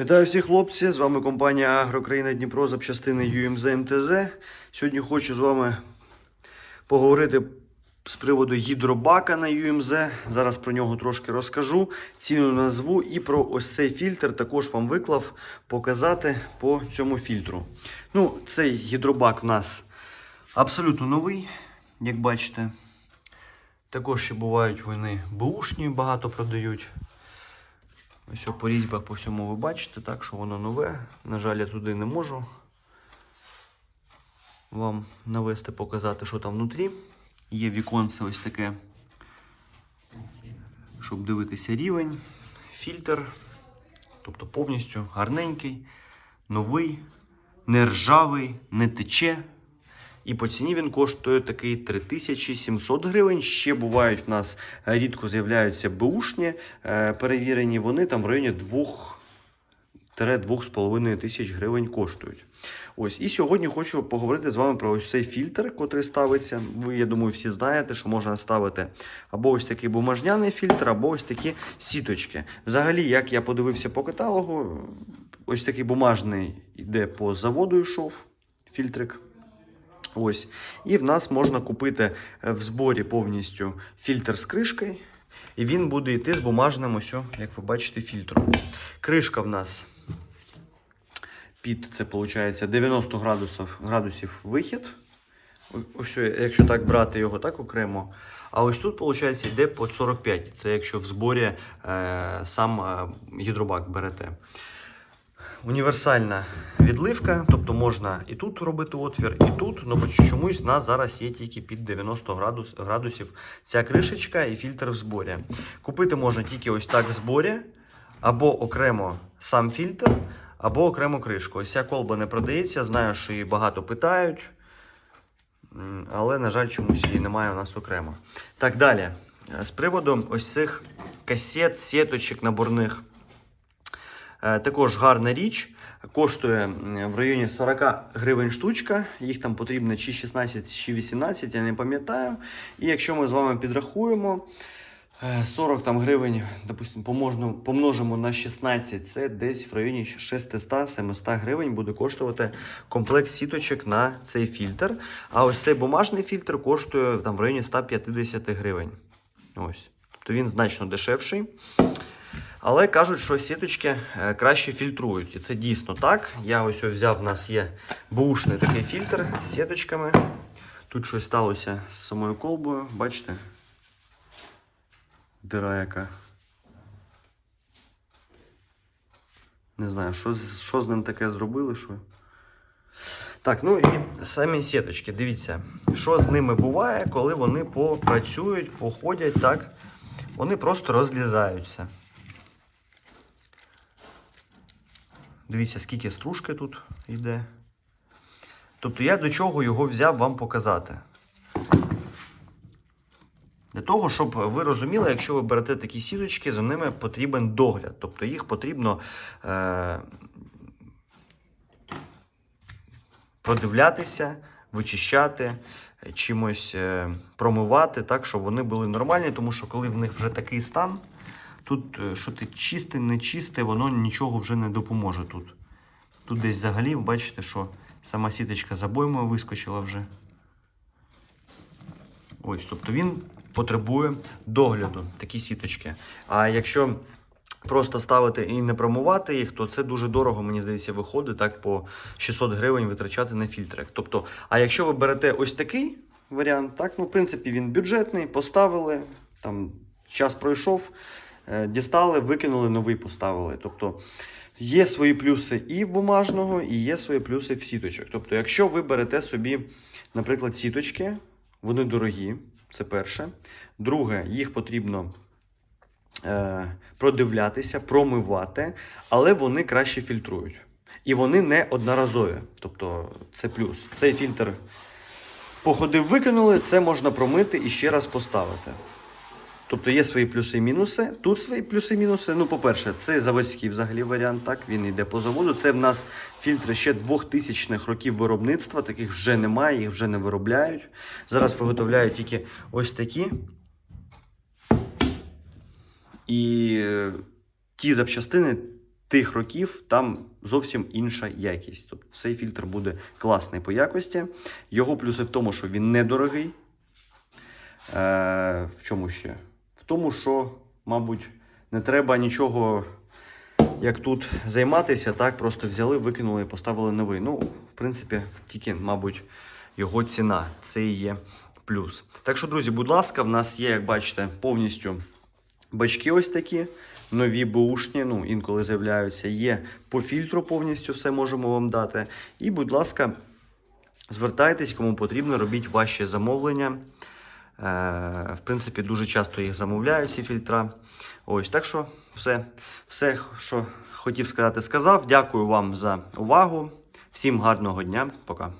Вітаю всіх хлопці! З вами компанія Агрокраїна Дніпро запчастини UMZ МТЗ. Сьогодні хочу з вами поговорити з приводу гідробака на UMZ. Зараз про нього трошки розкажу, ціну назву і про ось цей фільтр також вам виклав показати по цьому фільтру. Ну, цей гідробак в нас абсолютно новий, як бачите. Також ще бувають вони бушні, багато продають. Ось по різьбах по всьому ви бачите, так що воно нове. На жаль, я туди не можу вам навести, показати, що там внутрі. Є віконце ось таке, щоб дивитися рівень, фільтр, тобто повністю гарненький, новий, не ржавий, не тече. І по ціні він коштує такий 3700 гривень. Ще бувають в нас е, рідко з'являються бушні е, перевірені. Вони там в районі 2-2,5 тисяч гривень коштують. Ось і сьогодні хочу поговорити з вами про ось цей фільтр, котрий ставиться. Ви, я думаю, всі знаєте, що можна ставити або ось такий бумажняний фільтр, або ось такі сіточки. Взагалі, як я подивився по каталогу, ось такий бумажний йде по заводу йшов фільтрик. Ось. І в нас можна купити е, в зборі повністю фільтр з кришкою. І він буде йти з бумажним, ось, як ви бачите, фільтром. Кришка в нас під це виходить 90 градусів, градусів вихід. Ось, якщо так брати його так окремо. А ось тут, виходить, йде по 45. Це якщо в зборі е, сам е, гідробак берете. Універсальна відливка, тобто можна і тут робити отвір, і тут. Ну чомусь в нас зараз є тільки під 90 градус, градусів ця кришечка і фільтр в зборі. Купити можна тільки ось так в зборі, або окремо сам фільтр, або окремо кришку. Ось ця колба не продається, знаю, що її багато питають. Але, на жаль, чомусь її немає у нас окремо. Так далі. З приводу ось цих касет, сіточок наборних. Е, Також гарна річ. Коштує в районі 40 гривень штучка. Їх там потрібно чи 16, чи 18, я не пам'ятаю. І якщо ми з вами підрахуємо, е, 40 там гривень, допустимо, помножимо на 16, це десь в районі 600-700 гривень буде коштувати комплект сіточок на цей фільтр. А ось цей бумажний фільтр коштує там в районі 150 гривень. Ось. Тобто він значно дешевший. Але кажуть, що сіточки е, краще фільтрують. І це дійсно так. Я ось взяв, в нас є бушний такий фільтр з сіточками. Тут щось сталося з самою колбою, бачите? Дира яка. Не знаю, що, що з ним таке зробили, що. Так, ну і самі сіточки, дивіться, що з ними буває, коли вони попрацюють, походять, так, вони просто розлізаються. Дивіться, скільки стружки тут йде. Тобто я до чого його взяв вам показати. Для того, щоб ви розуміли, якщо ви берете такі сіточки, за ними потрібен догляд. Тобто їх потрібно е- продивлятися, вичищати, чимось е- промивати, так, щоб вони були нормальні, тому що коли в них вже такий стан, тут е, що ти чисте, не чисте, воно нічого вже не допоможе тут. Тут десь взагалі, бачите, що сама сіточка з обоймою вискочила вже. Ось, тобто він потребує догляду, такі сіточки. А якщо просто ставити і не промивати їх, то це дуже дорого, мені здається, виходить так по 600 гривень витрачати на фільтрах. Тобто, а якщо ви берете ось такий варіант, так, ну, в принципі, він бюджетний, поставили, там час пройшов, дістали, викинули, новий поставили. Тобто, Є свої плюси і в бумажного, і є свої плюси в сіточок. Тобто, якщо ви берете собі, наприклад, сіточки, вони дорогі, це перше. Друге, їх потрібно е, продивлятися, промивати, але вони краще фільтрують. І вони не одноразові. Тобто, це плюс. Цей фільтр походив, викинули, це можна промити і ще раз поставити. Тобто є свої плюси і мінуси. Тут свої плюси і мінуси. Ну, по-перше, це заводський взагалі варіант, так, він йде по заводу. Це в нас фільтри ще 2000-х років виробництва, таких вже немає, їх вже не виробляють. Зараз виготовляють тільки ось такі. І е, ті запчастини тих років там зовсім інша якість. Тобто цей фільтр буде класний по якості. Його плюси в тому, що він недорогий. Е, в чому ще? Тому, що, мабуть, не треба нічого, як тут, займатися. Так, просто взяли, викинули і поставили новий. Ну, в принципі, тільки, мабуть, його ціна. Це і є плюс. Так що, друзі, будь ласка, в нас є, як бачите, повністю бачки ось такі. Нові бушні, ну, інколи з'являються. Є по фільтру повністю все можемо вам дати. І, будь ласка, звертайтесь, кому потрібно, робіть ваші замовлення. Е, в принципі, дуже часто їх замовляють, ці фільтра. Ось, так що все, все, що хотів сказати, сказав. Дякую вам за увагу. Всім гарного дня. Пока.